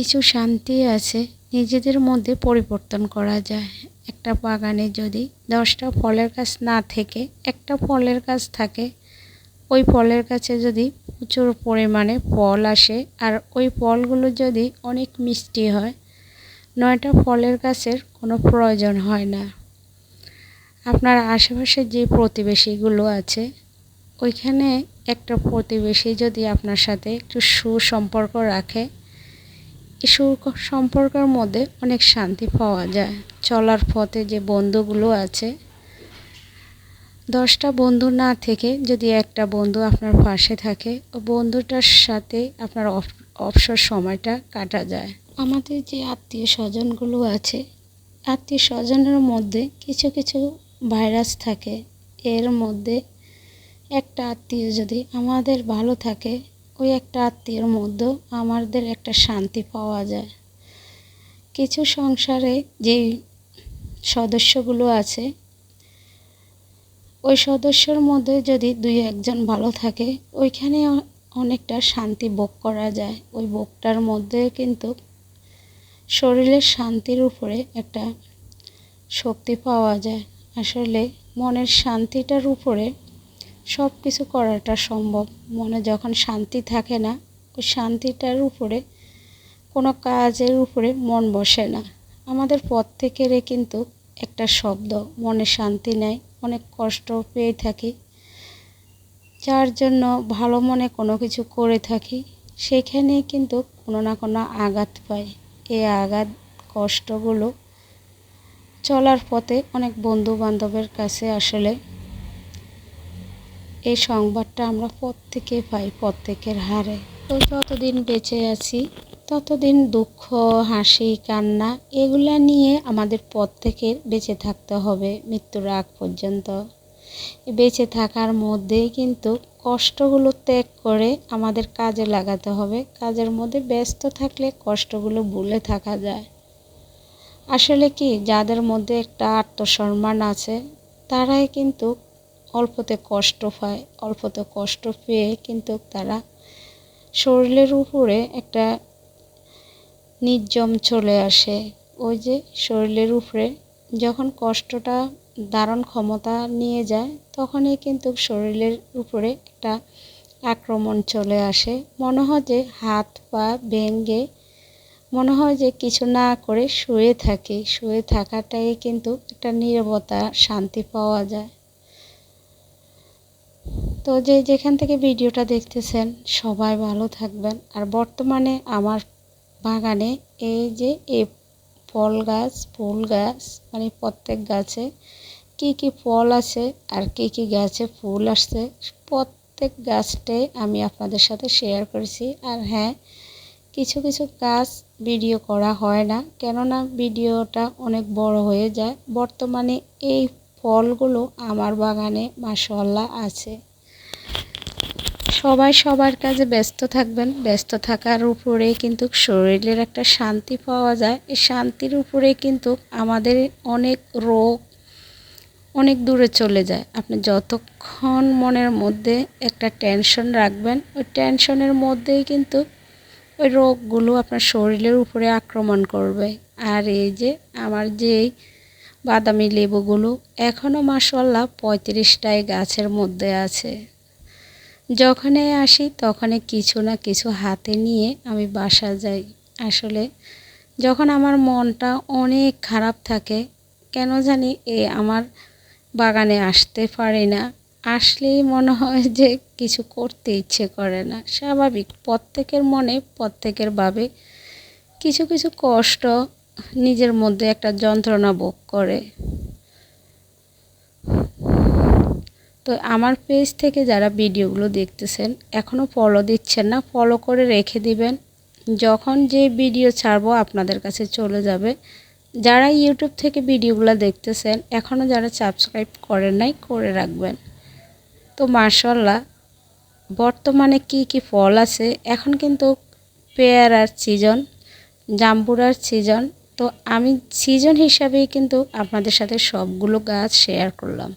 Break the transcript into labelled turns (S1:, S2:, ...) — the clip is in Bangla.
S1: কিছু শান্তি আছে, নিজেদের মধ্যে পরিবর্তন করা যায়। একটা বাগানে যদি দশটা ফলের গাছ না থেকে, একটা ফলের গাছ থাকে, ওই ফলের গাছে যদি প্রচুর পরিমাণে ফল আসে আর ওই ফলগুলো যদি অনেক মিষ্টি হয়, নয়টা ফলের গাছের কোনো প্রয়োজন হয় না। আপনার আশেপাশে যে প্রতিবেশীগুলো আছে, ওইখানে একটা প্রতিবেশী যদি আপনার সাথে একটু সুসম্পর্ক রাখে এই সুসম্পর্কের মধ্যে অনেক শান্তি পাওয়া যায়। চলার পথে যে বন্ধুগুলো আছে, দশটা বন্ধু না থেকে যদি একটা বন্ধু আপনার পাশে থাকে, ও বন্ধুটার সাথে আপনার অবসর সময়টা কাটা যায়। আমাদের যে আত্মীয় স্বজনগুলো আছে, আত্মীয় স্বজনের মধ্যে কিছু কিছু ভাইরাস থাকে। এর মধ্যে একটা আত্মীয় যদি আমাদের ভালো থাকে ওই একটা আত্মীয়র মধ্যেও আমাদের একটা শান্তি পাওয়া যায়। কিছু সংসারে যেই সদস্যগুলো আছে, ওই সদস্যর মধ্যে যদি দুই একজন ভালো থাকে, ওইখানে অনেকটা শান্তি ভোগ করা যায়। ওই ভোগটার মধ্যে কিন্তু শরীরের শান্তির উপরে একটা শক্তি পাওয়া যায়। আসলে মনের শান্তিটার উপরে সব কিছু করাটা সম্ভব। মনে যখন শান্তি থাকে না, ওই শান্তিটার উপরে, কোনো কাজের উপরে মন বসে না। আমাদের প্রত্যেকেরই কিন্তু একটা শব্দ, মনে শান্তি নেয় অনেক কষ্ট পেয়ে থাকি। যার জন্য ভালো মনে কোনো কিছু করে থাকি, সেখানে কিন্তু কোনো না কোনো আঘাত পাই। এই আঘাত, কষ্টগুলো চলার পথে অনেক বন্ধু বান্ধবের কাছে আসলে এই সংবাদটা আমরা প্রত্যেকে পাই, প্রত্যেকের হারে। তো যতদিন বেঁচে আছি, ততদিন দুঃখ, হাসি, কান্না, এগুলা নিয়ে আমাদের প্রত্যেকের বেঁচে থাকতে হবে মৃত্যুর আগ পর্যন্ত। বেঁচে থাকার মধ্যেই কিন্তু কষ্টগুলো ত্যাগ করে আমাদের কাজে লাগাতে হবে। কাজের মধ্যে ব্যস্ত থাকলে কষ্টগুলো ভুলে থাকা যায়। আসলে কি, যাদের মধ্যে একটা আত্মসম্মান আছে, তারাই কিন্তু অল্পতে কষ্ট পায়, অল্পতে কষ্ট পেয়ে কিন্তু তারা শরীরের উপরে একটা নির্জম চলে আসে। ওই যে শরীরের উপরে যখন কষ্টটা ধারণ ক্ষমতা নিয়ে যায়, তখনই কিন্তু শরীরের উপরে একটা আক্রমণ চলে আসে। মনে হয় যে হাত পা ভেঙ্গে মনে হয় যে কিছু না করে শুয়ে থাকি। শুয়ে থাকাটাই কিন্তু একটা নিরবতা, শান্তি পাওয়া যায়। তো যে যেখান থেকে ভিডিওটা দেখতেছেন, সবাই ভালো থাকবেন। আর বর্তমানে আমার বাগানে এই যে এই ফল গাছ, ফুল গাছ মানে প্রত্যেক গাছে কি কি ফল আছে আর কি কি গাছে ফুল আসছে, প্রত্যেক গাছটাই আমি আপনাদের সাথে শেয়ার করেছি। আর হ্যাঁ কিছু কিছু গাছ ভিডিও করা হয় না, কেননা ভিডিওটা অনেক বড় হয়ে যায়। বর্তমানে এই ফলগুলো আমার বাগানে মাসাল্লাহ আছে। সবাই সবার কাজে ব্যস্ত থাকবেন। ব্যস্ত থাকার উপরে কিন্তু শরীরের একটা শান্তি পাওয়া যায়। এই শান্তির উপরে কিন্তু আমাদের অনেক রোগ অনেক দূরে চলে যায়। আপনি যতক্ষণ মনের মধ্যে একটা টেনশন রাখবেন, ওই টেনশনের মধ্যেই কিন্তু ওই রোগগুলো আপনার শরীরের উপরে আক্রমণ করবে। আর এই যে আমার যেই বাদামি লেবুগুলো এখনও মাসাল্লাহ পঁয়ত্রিশটায় গাছের মধ্যে আছে। যখনই আসি তখনই কিছু না কিছু হাতে নিয়ে আমি বাসা যাই। আসলে যখন আমার মনটা অনেক খারাপ থাকে, কেন জানি এ আমার বাগানে আসতে পারি না। আসলেই মনে হয় যে কিছু করতে ইচ্ছে করে না। স্বাভাবিক, প্রত্যেকের মনে, প্রত্যেকের ভাবে কিছু কিছু কষ্ট নিজের মধ্যে একটা যন্ত্রণা ভোগ করে। তো আমার পেজ থেকে যারা ভিডিওগুলো দেখতেছেন এখনও ফলো দিচ্ছেন না ফলো করে রেখে দিবেন। যখন যে ভিডিও ছাড়বো আপনাদের কাছে চলে যাবে। যারা ইউটিউব থেকে ভিডিওগুলো দেখতেছেন এখনও যারা সাবস্ক্রাইব করেন নাই, করে রাখবেন। তো মার্শাল্লাহ, বর্তমানে কি কি ফল আছে? এখন কিন্তু পেয়ারার সিজন জাম্বুরার সিজন তো আমি সিজন হিসাবেই কিন্তু আপনাদের সাথে সবগুলো গাছ শেয়ার করলাম।